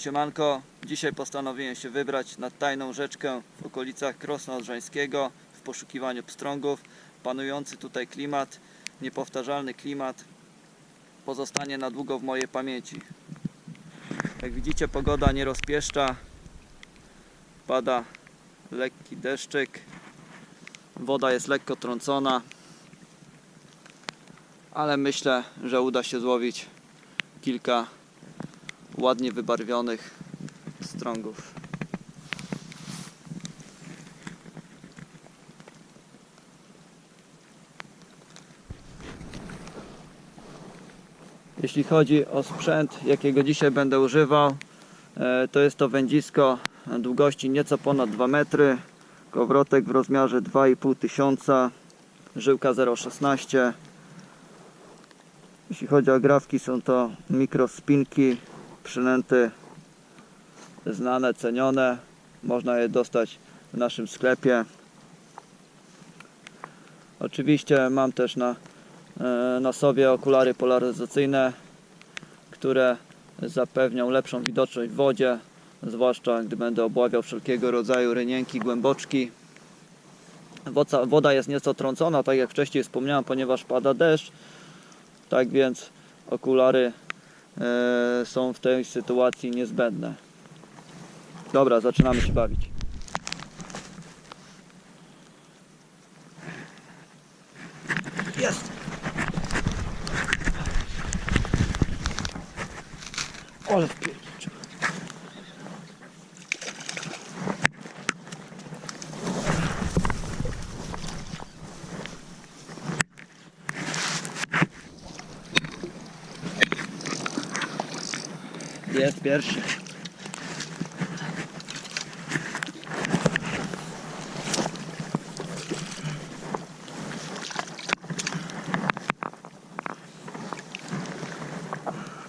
Siemanko, dzisiaj postanowiłem się wybrać na tajną rzeczkę w okolicach Krosna Odrzańskiego w poszukiwaniu pstrągów. Panujący tutaj klimat, niepowtarzalny klimat, pozostanie na długo w mojej pamięci. Jak widzicie pogoda nie rozpieszcza, pada lekki deszczyk, woda jest lekko trącona, ale myślę, że uda się złowić kilka ładnie wybarwionych strągów. Jeśli chodzi o sprzęt, jakiego dzisiaj będę używał, e, to jest to wędzisko długości nieco ponad 2 metry, kołowrotek w rozmiarze 2,5 tysiąca, żyłka 0,16 jeśli chodzi o grafki, są to mikrospinki, przynęty znane, cenione. Można je dostać w naszym sklepie. Oczywiście mam też na, e, na sobie okulary polaryzacyjne, które zapewnią lepszą widoczność w wodzie, zwłaszcza gdy będę obławiał wszelkiego rodzaju rynienki, głęboczki. Woda, jest nieco trącona, tak jak wcześniej wspomniałem, ponieważ pada deszcz. Tak więc okulary są w tej sytuacji niezbędne. Dobra, zaczynamy się bawić. Jest! Ale wpierdziczył. Jest pierwszy.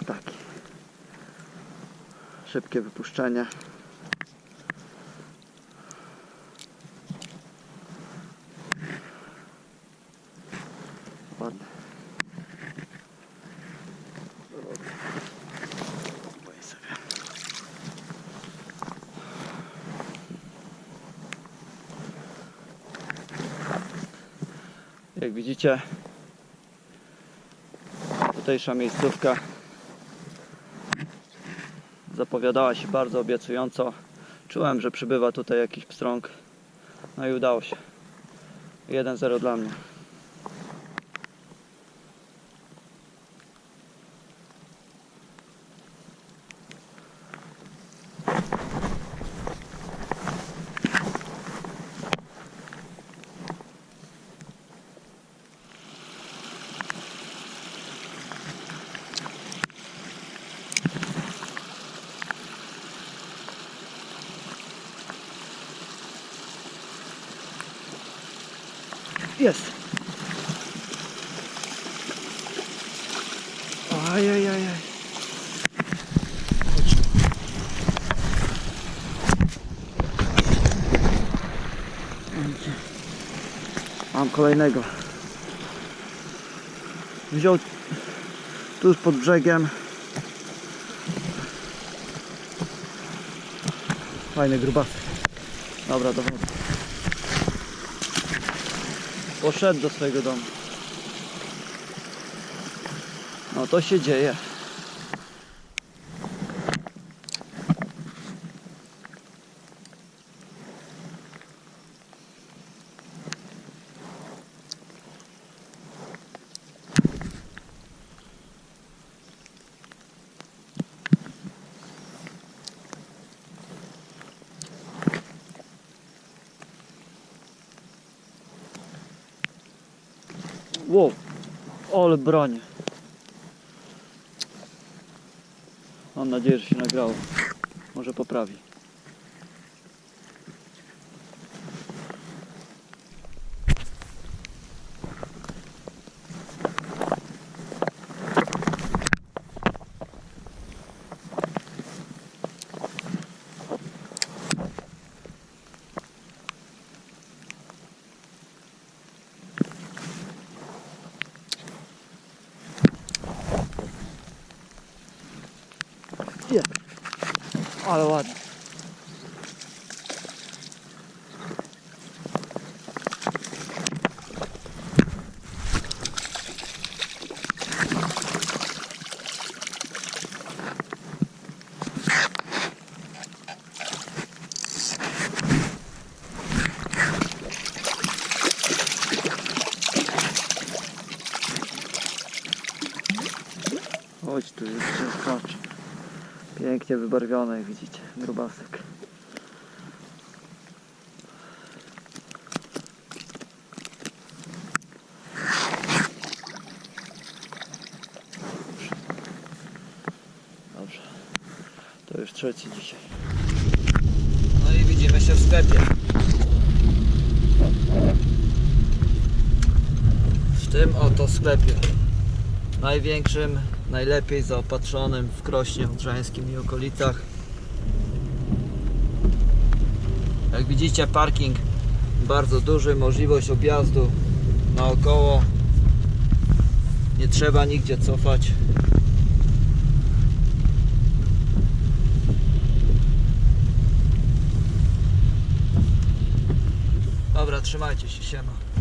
Taki. Szybkie wypuszczenie. Ładny. Jak widzicie, tutejsza miejscówka zapowiadała się bardzo obiecująco. Czułem, że przybywa tutaj jakiś pstrąg. No i udało się. 1-0 dla mnie. Jest. Ajajajaj. Mam kolejnego. Wziął tuż pod brzegiem. Fajny grubasy. Dobra, do wody. Poszedł do swojego domu. No to się dzieje. Wow, ale broń. Mam nadzieję, że się nagrało. Może poprawi. Jest. Ale ładnie. Chodź tu jeszcze, patrz. Pięknie wybarwione, jak widzicie, grubasek. Dobrze. To już trzeci dzisiaj. No i widzimy się w sklepie. W tym oto sklepie. Największym, najlepiej zaopatrzonym w Krośnie Odrzańskim i okolicach. Jak widzicie parking bardzo duży, możliwość objazdu naokoło. Nie trzeba nigdzie cofać. Dobra, trzymajcie się, siema.